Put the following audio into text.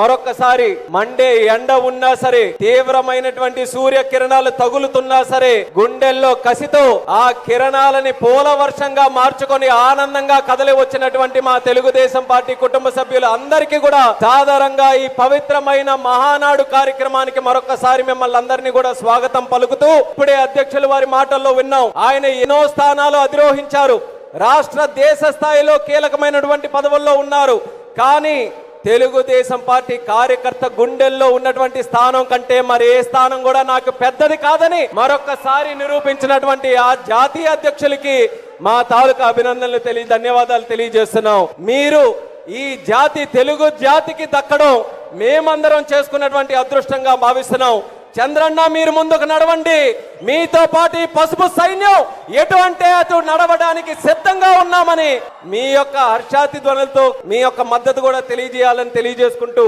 మరొకసారి మండే ఎండ ఉన్నా సరే తీవ్రమైనటువంటి సూర్య కిరణాలు తగులుతున్నా సరే గుండెల్లో కసితో ఆ కిరణాలని పూల వర్షంగా మార్చుకొని ఆనందంగా కదలి వచ్చినటువంటి మా తెలుగుదేశం పార్టీ కుటుంబ సభ్యులు అందరికీ కూడా సాధారణంగా ఈ పవిత్రమైన మహానాడు కార్యక్రమానికి మరొకసారి మిమ్మల్ని అందరినీ కూడా స్వాగతం పలుకుతూ ఇప్పుడే అధ్యక్షులు వారి మాటల్లో విన్నాం. ఆయన ఎన్నో స్థానాలు అధిరోహించారు. రాష్ట్ర దేశ స్థాయిలో కీలకమైనటువంటి పదవుల్లో ఉన్నారు. కానీ తెలుగుదేశం పార్టీ కార్యకర్త గుండెల్లో ఉన్నటువంటి స్థానం కంటే మరి ఏ స్థానం కూడా నాకు పెద్దది కాదని మరొకసారి నిరూపించినటువంటి ఆ జాతీయ అధ్యక్షులకి మా తాలూకా అభినందనలు తెలియ ధన్యవాదాలు తెలియజేస్తున్నాం. మీరు ఈ జాతి తెలుగు జాతికి దక్కడం మేమందరం చేసుకున్నటువంటి అదృష్టంగా భావిస్తున్నాం. చంద్రన్న మీరు ముందుకు నడవండి. మీతో పాటు పసుపు సైన్యం ఎటువంటి అటు నడవడానికి సిద్ధంగా ఉన్నామని మీ యొక్క హర్షాతి ధ్వనులతో మీ యొక్క మద్దతు కూడా తెలియజేయాలని తెలియజేసుకుంటూ